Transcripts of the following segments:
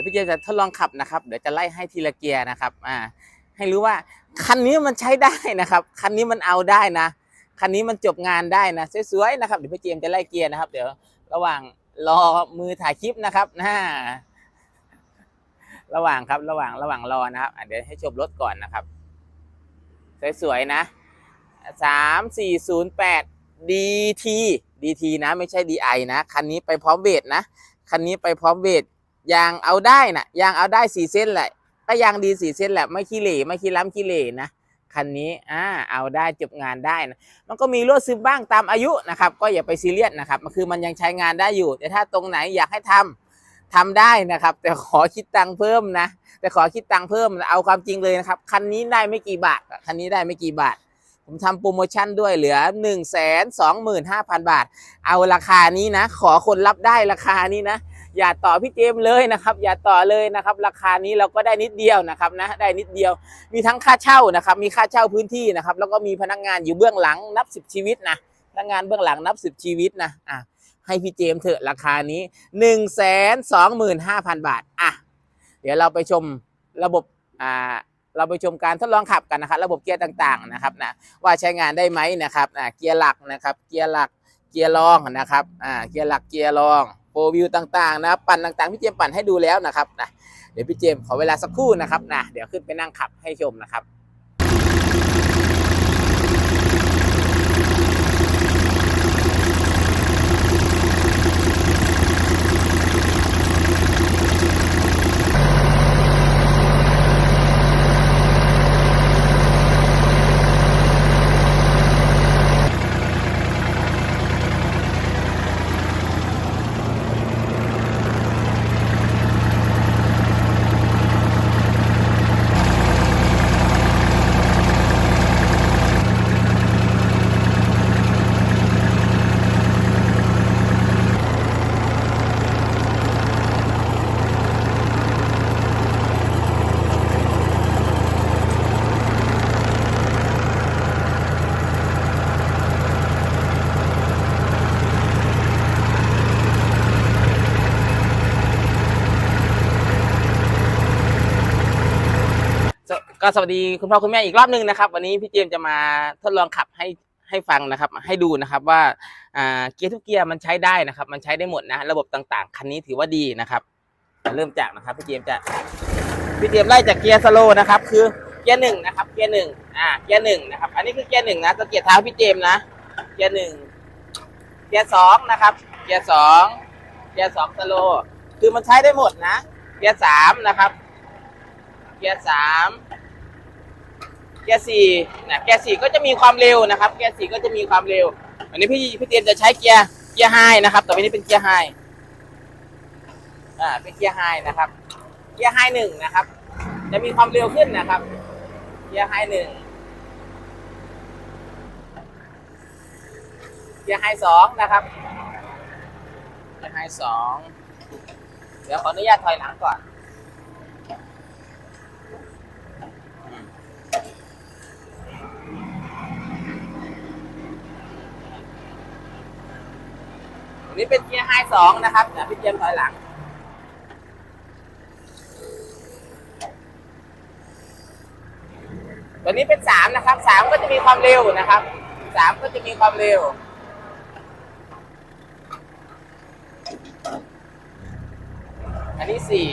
ยวพี่เจมส์จะทดลองขับนะครับ เดี๋ยวจะไล่ให้ทีละเกียร์นะครับอ่าให้รู้ว่าคันนี้มันใช้ได้นะครับคันนี้มันเอาได้นะคันนี้มันจบงานได้นะสวยๆนะครับเดี๋ยวพี่เจมจะไล่เกียร์นะครับ เดี๋ยวระหว่างรอมือถ่ายคลิปนะครับนะระหว่างครับระหว่างระหว่างรอนะครับเดี๋ยวให้ชมรถก่อนนะครับ สวยๆนะสามสี่ศูนย์แปด DT DT นะ ไม่ใช่ DI นะ คันนี้ไปพร้อมเบรนะ คันนี้ไปพร้อมเบร ยางเอาได้นะยางเอาได้สี่เส้นแหละถ้ายางดีสี่เส้นแหละไม่ขี้เหร่ไม่ขี้ล้ำขี้เหร่นะคันนี้อ่าเอาได้จบงานได้นะมันก็มีรั่วซึมบ้างตามอายุนะครับ ก็อย่าไปซีเรียสนะครับมันคือมันยังใช้งานได้อยู่ แต่ถ้าตรงไหนอยากให้ทำทำได้นะครับ แต่ขอคิดตังค์เพิ่มนะ แต่ขอคิดตังค์เพิ่มเอาความจริงเลยนะครับคันนี้ได้ไม่กี่บาทคันนี้ได้ไม่กี่บาท ผมทำโปรโมชั่นด้วยเหลือ 1 2 5 0 0 0 บาท เอาราคานี้นะ ขอคนรับได้ราคานี้นะ อย่าต่อพี่เจมเลยนะครับ อย่าต่อเลยนะครับ ราคานี้เราก็ได้นิดเดียวนะครับนะได้นิดเดียว มีทั้งค่าเช่านะครับ มีค่าเช่าพื้นที่นะครับ แล้วก็มีพนักงานอยู่เบื้องหลังนับสิบชีวิตนะพนักงานเบื้องหลังนับสิบชีวิตนะอะให้พี่เจมเถอะราคานี้1 2 5 0 0 0บาทอะเดี๋ยวเราไปชมระบบอ่าเราไปชมการทดลองขับกันนะครับ ระบบเกียร์ต่างๆนะครับนะว่าใช้งานได้ไหมนะครับอ่าเกียร์หลักนะครับ เกียร์หลักเกียร์รองนะครับอ่าเกียร์หลักเกียร์รอง วิวต่างๆนะครับปั่นต่างๆพี่เจมปั่นให้ดูแล้วนะครับนะเดี๋ยวพี่เจมขอเวลาสักครู่นะครับนะเดี๋ยวขึ้นไปนั่งขับให้ชมนะครับ ก็สวัสดีคุณพ่อคุณแม่อีกรอบหนึ่งนะครับ วันนี้พี่เจมจะมาทดลองขับให้ให้ฟังนะครับ ให้ดูนะครับว่าเกียร์ทุกเกียร์มันใช้ได้นะครับ มันใช้ได้หมดนะ ระบบต่างๆ คันนี้ถือว่าดีนะครับ เริ่มจากนะครับพี่เจมจะพี่เจมไล่จากเกียร์สโลนะครับ คือเกียร์หนึ่งนะครับ เกียร์หนึ่งอ่าเกียร์หนึ่งนะครับ อันนี้คือเกียร์หนึ่งนะสังเกตเท้าพี่เจมนะ เกียร์หนึ่งเกียร์สองนะครับ เกียร์สองเกียร์สองสโลคือมันใช้ได้หมดนะ เกียร์สามนะครับ เกียร์สามเกียร์สี่นะเกียร์สี่ก็จะมีความเร็วนะครับเกียร์สี่ก็จะมีความเร็ว อันนี้พี่พี่เตียมจะใช้เกียร์เกียร์ไฮนะครับต่อไปนี้เป็นเกียร์ไฮอ่าเป็นเกียร์ไฮนะครับ เกียร์ไฮหนึ่งนะครับ จะมีความเร็วขึ้นนะครับ เกียร์ไฮหนึ่งเกียร์ไฮสองนะครับเกียร์ไฮสองเดี๋ยวขออนุญาตถอยหลังก่อน นี่เป็นเกียร์ไฮสองนะครับเดี๋ยวพี่เจมถอยหลัง ตัวนี้เป็นสามนะครับสามก็จะมีความเร็วนะครับสามก็จะมีความเร็วอันนี้สี่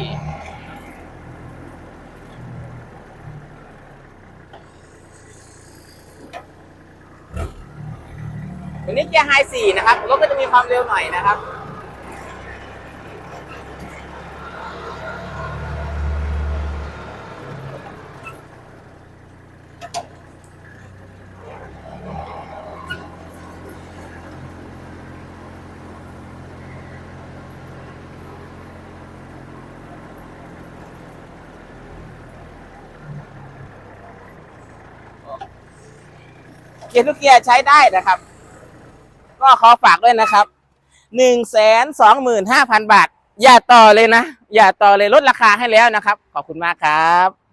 ตัวนี้เกียร์ไฮสี่นะครับรถก็จะมีความเร็วหน่อยนะครับเกียร์ทุกเกียร์ใช้ได้นะครับ ก็ขอฝากด้วยนะครับหนึ่งแสนสองหมื่นห้าพันบาท อย่าต่อเลยนะ อย่าต่อเลยลดราคาให้แล้วนะครับ ขอบคุณมากครับ